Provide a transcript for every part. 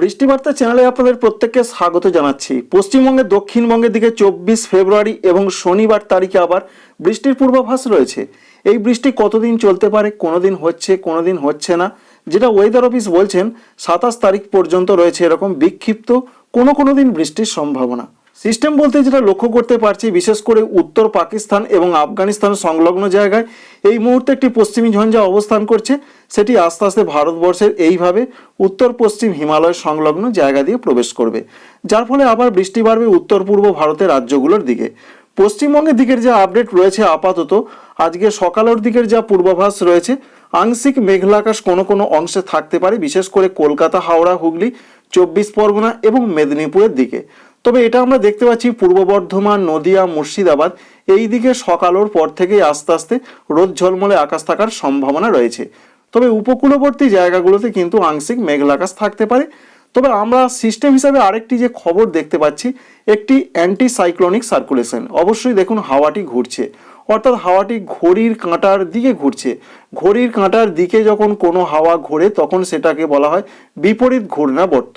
বৃষ্টিবার্তা চ্যানেলে আপনাদের প্রত্যেককে স্বাগত জানাচ্ছি। পশ্চিমবঙ্গের দক্ষিণবঙ্গের দিকে চব্বিশ ফেব্রুয়ারি এবং শনিবার তারিখে আবার বৃষ্টির পূর্বাভাস রয়েছে। এই বৃষ্টি কতদিন চলতে পারে কোনো দিন হচ্ছে কোনো দিন হচ্ছে না, যেটা ওয়েদার অফিস বলছেন, সাতাশ তারিখ পর্যন্ত রয়েছে এরকম বিক্ষিপ্ত কোনো কোনো দিন বৃষ্টির সম্ভাবনা। সিস্টেম বলতে যেটা লক্ষ্য করতে পারছি, বিশেষ করে উত্তর পাকিস্তান এবং আফগানিস্তান সংলগ্ন জায়গায়, এই মুহূর্তে একটি পশ্চিমী ঝঞ্ঝা অবস্থান করছে। সেটি আস্তে আস্তে ভারতবর্ষের এইভাবে উত্তর পশ্চিম হিমালয় সংলগ্ন জায়গা দিয়ে প্রবেশ করবে। যার ফলে আবার বৃষ্টি বাড়বে উত্তর পূর্ব ভারতের রাজ্যগুলোর দিকে। পশ্চিমবঙ্গের দিকের যা আপডেট রয়েছে আপাতত, আজকে সকালের দিকের যা পূর্বাভাস রয়েছে, আংশিক মেঘলাকাশ কোনো কোনো অংশে থাকতে পারে, বিশেষ করে কলকাতা, হাওড়া, হুগলি, চব্বিশ পরগনা এবং মেদিনীপুরের দিকে। তবে এটা আমরা দেখতে পাচ্ছি পূর্ব বর্ধমান, নদিয়া, মুর্শিদাবাদ। এই দিকে সকালের পর থেকেই আস্তে আস্তে রোদ ঝলমলে আকাশ থাকার সম্ভাবনা রয়েছে। তবে উপকূলবর্তী জায়গাগুলোতে কিন্তু আংশিক মেঘলা আকাশ থাকতে পারে। তবে আমরা সিস্টেম হিসাবে আরেকটি যে খবর দেখতে পাচ্ছি, একটি অ্যান্টি সাইক্লোনিক সার্কুলেশন অবশ্যই দেখুন হাওয়াটি ঘুরছে। অর্থাৎ হাওয়াটি ঘড়ির কাঁটার দিকে ঘুরছে। ঘড়ির কাঁটার দিকে যখন কোনো হাওয়া ঘোরে, তখন সেটাকে বলা হয় বিপরীত ঘূর্ণাবর্ত।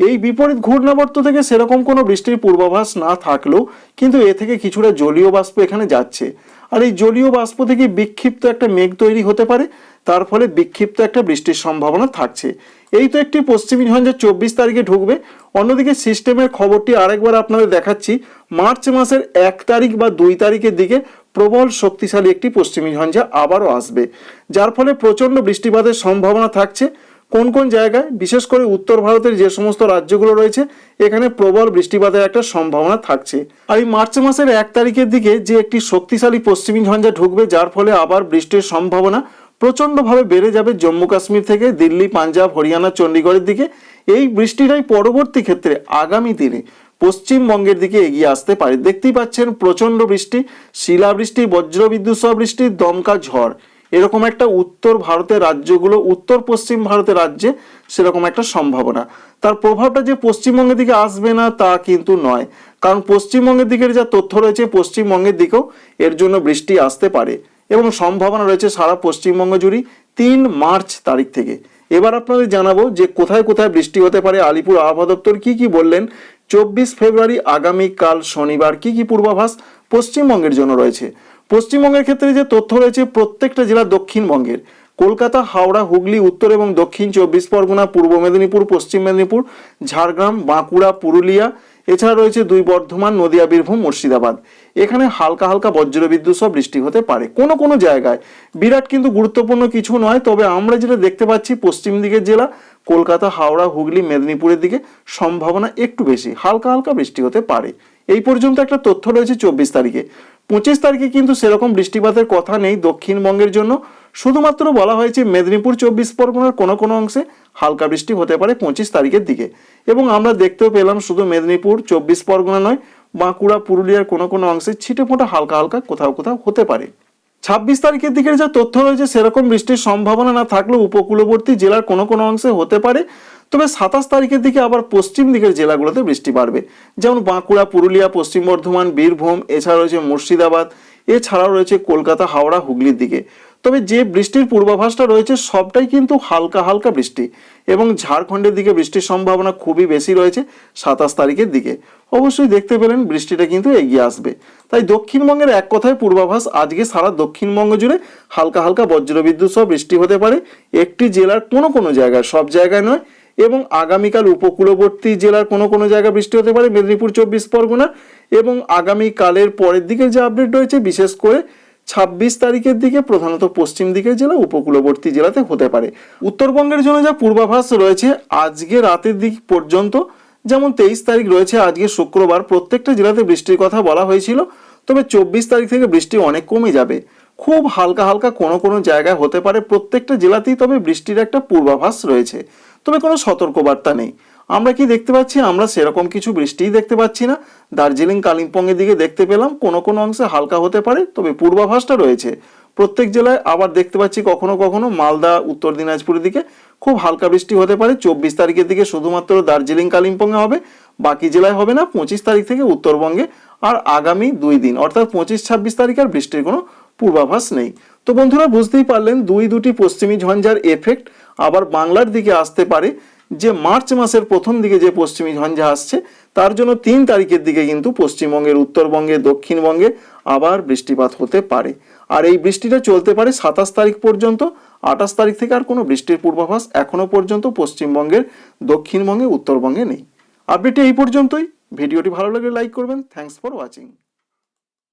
এই বিপরীত ঘূর্ণাবর্ত থেকে সেরকম কোনো বৃষ্টির পূর্বাভাস না থাকলেও কিন্তু এ থেকে কিছুটা জলীয় বাষ্প এখানে যাচ্ছে। আর এই জলীয় বাষ্প থেকে বিক্ষিপ্ত একটা মেঘ তৈরি হতে পারে, তার ফলে বিক্ষিপ্ত একটা বৃষ্টির সম্ভাবনা থাকছে। এই তো একটি পশ্চিমী ঝঞ্ঝা চব্বিশ তারিখে ঢুকবে। অন্যদিকে সিস্টেমের খবরটি আরেকবার আপনাদের দেখাচ্ছি। মার্চ মাসের এক তারিখ বা দুই তারিখের দিকে প্রবল শক্তিশালী একটি পশ্চিমী ঝঞ্ঝা আবারও আসবে। যার ফলে প্রচণ্ড বৃষ্টিপাতের সম্ভাবনা থাকছে। কোন কোন জায়গায়, বিশেষ করে উত্তর ভারতের যে সমস্ত রাজ্যগুলো রয়েছে, এখানে প্রবল বৃষ্টিপাতের একটা সম্ভাবনা থাকছে। আর এই মার্চ মাসের এক তারিখের দিকে যে একটি শক্তিশালী পশ্চিমী ঝঞ্ঝা ঢুকবে, যার ফলে আবার বৃষ্টির সম্ভাবনা প্রচণ্ডভাবে বেড়ে যাবে জম্মু কাশ্মীর থেকে দিল্লি, পাঞ্জাব, হরিয়ানা, চণ্ডীগড়ের দিকে। এই বৃষ্টিটাই পরবর্তী ক্ষেত্রে আগামী দিনে পশ্চিমবঙ্গের দিকে এগিয়ে আসতে পারে। দেখতেই পাচ্ছেন প্রচণ্ড বৃষ্টি, শিলাবৃষ্টি, বজ্রবিদ্যুৎ বৃষ্টি, দমকা ঝড়। এরকম একটা উত্তর ভারতের রাজ্যগুলো, উত্তর পশ্চিম ভারতের রাজ্যে সেরকম একটা সম্ভাবনা। তার প্রভাবটা যে পশ্চিমবঙ্গের দিকে আসবে না, তা কিন্তু নয়। কারণ পশ্চিমবঙ্গের দিকের যা তথ্য রয়েছে, পশ্চিমবঙ্গের দিকেও এর জন্য বৃষ্টি আসতে পারে। এবং সম্ভাবনা রয়েছে সারা পশ্চিমবঙ্গ জুড়ে তিন মার্চ তারিখ থেকে। এবার আপনাদের জানাব যে কোথায় কোথায় বৃষ্টি হতে পারে, আলিপুর আবহাওয়া দপ্তর কি কি বললেন, চব্বিশ ফেব্রুয়ারি আগামীকাল শনিবার কি কি পূর্বাভাস পশ্চিমবঙ্গের জন্য রয়েছে। পশ্চিমবঙ্গের ক্ষেত্রে যে তথ্য রয়েছে প্রত্যেকটা জেলা দক্ষিণবঙ্গের, কলকাতা, হাওড়া, হুগলি, উত্তর এবং দক্ষিণ চব্বিশ পরগনা, পূর্ব মেদিনীপুর, পশ্চিম মেদিনীপুর, ঝাড়গ্রাম, বাঁকুড়া, পুরুলিয়া এছাড়া রয়েছে দুই বর্ধমান, নদিয়া, বীরভূম, মুর্শিদাবাদ। এখানে হালকা হালকা বজ্রবিদ্যুৎ সহ বৃষ্টি হতে পারে। কোনো কোনো জায়গায়। বিরাট কিন্তু গুরুত্বপূর্ণ কিছু নয়, তবে আমরা যেটা দেখতে পাচ্ছি পশ্চিম দিকের জেলা, কলকাতা, হাওড়া, হুগলি, মেদিনীপুরের দিকে সম্ভাবনা একটু বেশি। হালকা হালকা বৃষ্টি হতে পারে। এই পর্যন্ত একটা তথ্য রয়েছে চব্বিশ তারিখে। পঁচিশ তারিখে কিন্তু সেরকম বৃষ্টিপাতের কথা নেই দক্ষিণবঙ্গের জন্য। শুধুমাত্র বলা হয়েছে মেদিনীপুর চব্বিশ পরগনার কোনো কোনো অংশে হালকা বৃষ্টি হতে পারে পঁচিশ তারিখের দিকে। এবং আমরা দেখতেও পেলাম শুধু মেদিনীপুর, চব্বিশ পরগনা নয়, বাঁকুড়া, পুরুলিয়ার কোনো কোনো অংশে ছিটে ফোঁটা হালকা হালকা কোথাও কোথাও হতে পারে। ছাব্বিশ তারিখের দিকের যা তথ্য রয়েছে সেরকম বৃষ্টির সম্ভাবনা না থাকলেও উপকূলবর্তী জেলার কোনো কোনো অংশে হতে পারে। তবে সাতাশ তারিখের দিকে আবার পশ্চিম দিকের জেলাগুলোতে বৃষ্টি বাড়বে। যেমন বাঁকুড়া, পুরুলিয়া, পশ্চিম বর্ধমান, বীরভূম, এছাড়া রয়েছে মুর্শিদাবাদ, এছাড়াও রয়েছে কলকাতা, হাওড়া, হুগলির দিকে। তবে যে বৃষ্টির পূর্বাভাসটা রয়েছে, সবটাই কিন্তু হালকা হালকা বৃষ্টি এবং ঝাড়খণ্ডের দিকে বৃষ্টির সম্ভাবনা খুবই বেশি রয়েছে সাতাশ তারিখের দিকে। অবশ্যই দেখতে পেলেন, বৃষ্টিটা কিন্তু এগিয়ে আসবে। তাই দক্ষিণবঙ্গের এক কথায় পূর্বাভাস, আজকে সারা দক্ষিণবঙ্গ জুড়ে হালকা হালকা বজ্রবিদ্যুৎ সহ বৃষ্টি হতে পারে। একটি জেলার কোনো কোনো জায়গায়, সব জায়গায় নয় এবং আগামীকাল উপকূলবর্তী জেলার কোনো কোনো জায়গায় বৃষ্টি হতে পারে, মেদিনীপুর, চব্বিশ পরগনা এবং আগামীকালের পরের দিকে যে আপডেট রয়েছে, বিশেষ করে ছাব্বিশ তারিখের দিকে প্রধানত পশ্চিম দিকের জেলা, উপকূলবর্তী জেলাতে হতে পারে। উত্তরবঙ্গের জন্য যা পূর্বাভাস রয়েছে আজকে রাতের দিক পর্যন্ত, যেমন তেইশ তারিখ রয়েছে আজকে শুক্রবার, প্রত্যেকটা জেলাতে বৃষ্টির কথা বলা হয়েছিল, তবে চব্বিশ তারিখ থেকে বৃষ্টি অনেক কমে যাবে। খুব হালকা হালকা কোনো কোনো জায়গায় হতে পারে, প্রত্যেকটা জেলাতেই তবে বৃষ্টির একটা পূর্বাভাস রয়েছে। তবে কোনো সতর্কবার্তা নেই। আমরা কি দেখতে পাচ্ছি? আমরা সেরকম কিছু বৃষ্টিই দেখতে পাচ্ছি না। দার্জিলিং, কালিম্পংয়ের দিকে দেখতে পেলাম, কোনো কোনো অংশে হালকা হতে পারে, তবে পূর্বাভাসটা রয়েছে। প্রত্যেক জেলায় আবার দেখতে পাচ্ছি কখনো কখনো মালদা, উত্তর দিনাজপুরের দিকে খুব হালকা বৃষ্টি হতে পারে। চব্বিশ তারিখের দিকে শুধুমাত্র দার্জিলিং, কালিম্পংয়ে হবে, বাকি জেলায় হবে না, পঁচিশ তারিখ থেকে উত্তরবঙ্গে। আর আগামী দুই দিন, অর্থাৎ পঁচিশ, ছাব্বিশ তারিখ আর বৃষ্টির কোনো পূর্বাভাস নেই। তো বন্ধুরা, বুঝতেই পারলেন, দুই দুটি পশ্চিমী ঝঞ্ঝার এফেক্ট আবার বাংলার দিকে আসতে পারে। যে মার্চ মাসের প্রথম দিকে যে পশ্চিমী ঝঞ্ঝা আসছে, তার জন্য তিন তারিখের দিকে কিন্তু পশ্চিমবঙ্গের, উত্তরবঙ্গে, দক্ষিণবঙ্গে আবার বৃষ্টিপাত হতে পারে। আর এই বৃষ্টিটা চলতে পারে সাতাশ তারিখ পর্যন্ত। আঠাশ তারিখ থেকে আর কোনো বৃষ্টির পূর্বাভাস এখনও পর্যন্ত পশ্চিমবঙ্গের, দক্ষিণবঙ্গে, উত্তরবঙ্গে নেই। আপডেটটি এই পর্যন্তই। ভিডিওটি ভালো লাগলে লাইক করবেন। Thanks for watching